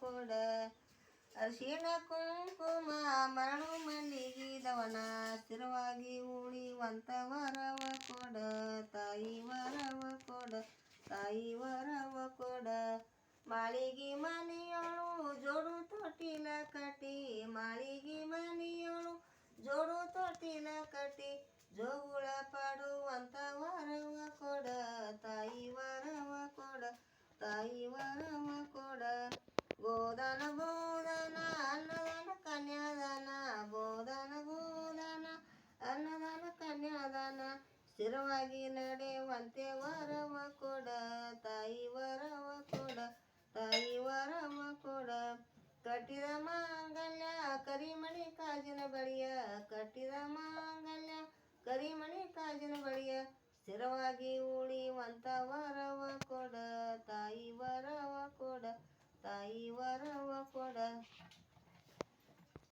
ಕೊಡ. ಅರಿಶಿಣ, ಕುಂಕುಮ ಮರಳು ಮಲ್ಲಿಗಿದವನ ಸ್ಥಿರವಾಗಿ ಉಳಿವಂತ ವರವ ಕೊಡ. ತಾಯಿ ವರವ ಕೊಡ, ತಾಯಿ ವರವ ಕೊಡ. ಮಾಳಿಗೆ ಮನೆಯೊಳು ಜೋಡು ತೊಟ್ಟಿಲ ಕಟ್ಟಿ, ಮಾಳಿಗೆ ಮನೆಯೊಳು ಜೋಡು ತೊಟ್ಟಿಲ ಕಟ್ಟಿ, ಜೋಗುಳ ಪಾಡುವಂತ ವರವ ಕೊಡ. ತಾಯಿ ವರವ ಕೊಡ, ತಾಯಿ ವರವ ಕೊಡ. ಗೋದನ ಬೋಧನ, ಅನ್ನದಾನ, ಕನ್ಯಾದಾನ, ಬೋಧನ ಬೋಧನ, ಅನ್ನದಾನ, ಕನ್ಯಾದಾನ. ಸ್ಥಿರವಾಗಿ ನಡೆಯುವಂತೆ ವರವ ಕೊಡ, ತಾಯಿ ವರವ ಕೊಡ, ತಾಯಿ ವರವ ಕೊಡ. ಕಟ್ಟಿದ ಮಾಂಗಲ್ಯ, ಕರಿಮಣಿ ಕಾಜಿನ ಬಳಿಯ, ಕಟ್ಟಿದ ಮಾಂಗಲ್ಯ, ಕರಿಮಣಿ ಕಾಜಿನ ಬಳಿಯ. ಸ್ಥಿರವಾಗಿ ಉಳಿಯುವಂತ ವರವ